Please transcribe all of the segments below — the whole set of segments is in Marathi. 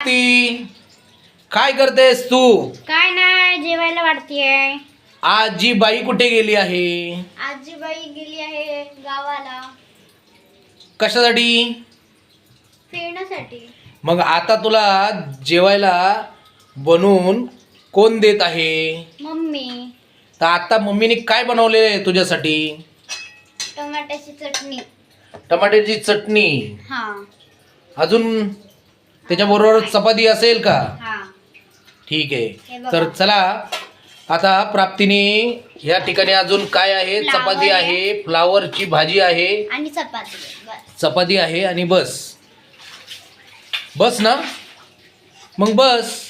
ती. काय करतेस तू? काय नाही जेवायला वाटतेय आजी बाई कुठे गेली आहे? आजीबाई गेली आहे गावाला. कशासाठी? फिरण्यासाठी मग आता तुला जेवायला बनवून कोण देत आहे? मम्मी. तर आता मम्मीने काय बनवले आहे तुझ्यासाठी? टोमॅटोची चटणी. टमाट्याची चटणी. हा. अजून त्याच्याबरोबर चपाती असेल का? ठीक आहे. तर चला आता प्राप्तीने या ठिकाणी अजून काय आहे? चपाती आहे. फ्लावरची भाजी आहे. आणि चपाती. बस. चपाती आहे आणि बस. बस ना? मग बस.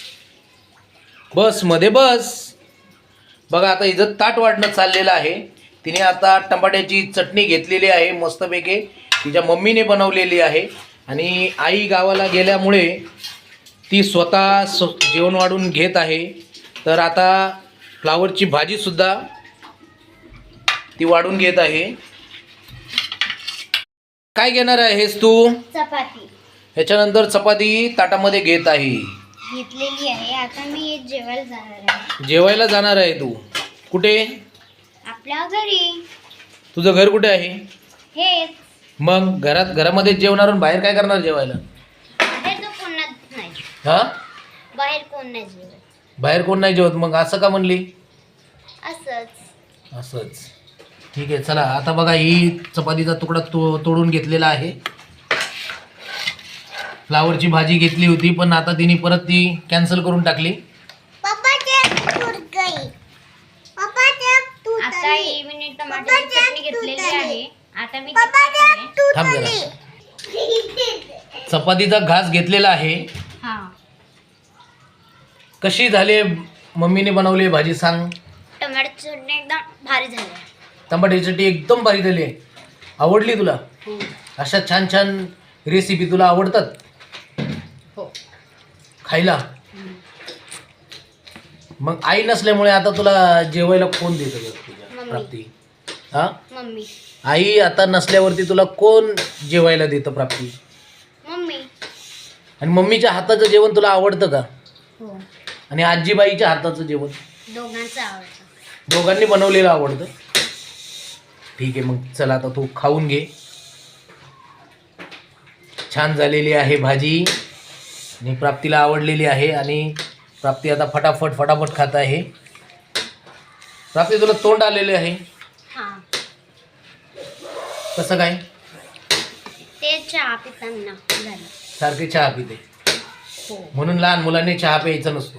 बसमध्ये बस. बघा आता इथं ताट वाढणं चाललेलं आहे. तिने आता टमाट्याची चटणी घेतलेली आहे मस्तपैकी. तिच्या मम्मीने बनवलेली आहे. आणि आई गावाला गेल्यामुळे ती स्वतः स्व जेवण वाढून घेत आहे. तर आता फ्लावरची भाजीसुद्धा ती वाढून घेत आहे. काय घेणार आहेस तू? चपाती. ह्याच्यानंतर चपाती ताटामध्ये घेत आहे. घेतलेली आहे. आता मी जेवायला जाणार आहे. जेवायला जाणार आहे तू. कुठे? आपल्या घरी. तुझं घर कुठे आहे? हेच. मग घरात घरामध्ये जेवणार आणि बाहेर काय करणार जेवायला? बाहेर नाही हा? कोण नाही जेवत. बाहेर कोण नाही जेवत? मग असं का म्हणली? असंच. असंच. ठीक आहे चला आता बघा ही चपातीचा तुकडा तो तोडून घेतलेला आहे. फ्लावरची भाजी घेतली होती पण आता तिने परत ती कॅन्सल करून टाकली. आता ही मी टमाटरची चटणी घेतलेली आहे. आता मी. थांब जरा. चपातीचा घास घेतलेला आहे. हा. कशी झाली मम्मीने बनवली भाजी सांग. टमाटरची चटणी एकदम भारी झाली. टमाट्याची चटणी एकदम भारी झाली आहे. आवडली तुला? हो. अशा छान छान रेसिपी तुला आवडतात? हो. खायला? मग आई नसल्यामुळे आता तुला जेवायला कोण देतं तुझ्या मम्मी. प्राप्ती हा? मम्मी. आई आता नसल्यावरती तुला कोण जेवायला देतं प्राप्ती? मम्मी. आणि मम्मीच्या हाताचं जेवण तुला आवडतं का? हो. आणि आजीबाईच्या हाताचं जेवण? दोघांचं आवडतं. दोघांनी बनवलेलं आवडतं? ठीक आहे मग चला आता तू खाऊन घे. छान झालेली आहे भाजी. आणि प्राप्तीला आवडलेली आहे आणि प्राप्ती आता फटाफट फटाफट खात आहे. प्राप्ती तुला तोंड आलेले आहे. कसं काय? ते चहा पिताना झालं. सारखे चहा पिते. हो. म्हणून लहान मुलांनी चहा प्यायचा नसतो.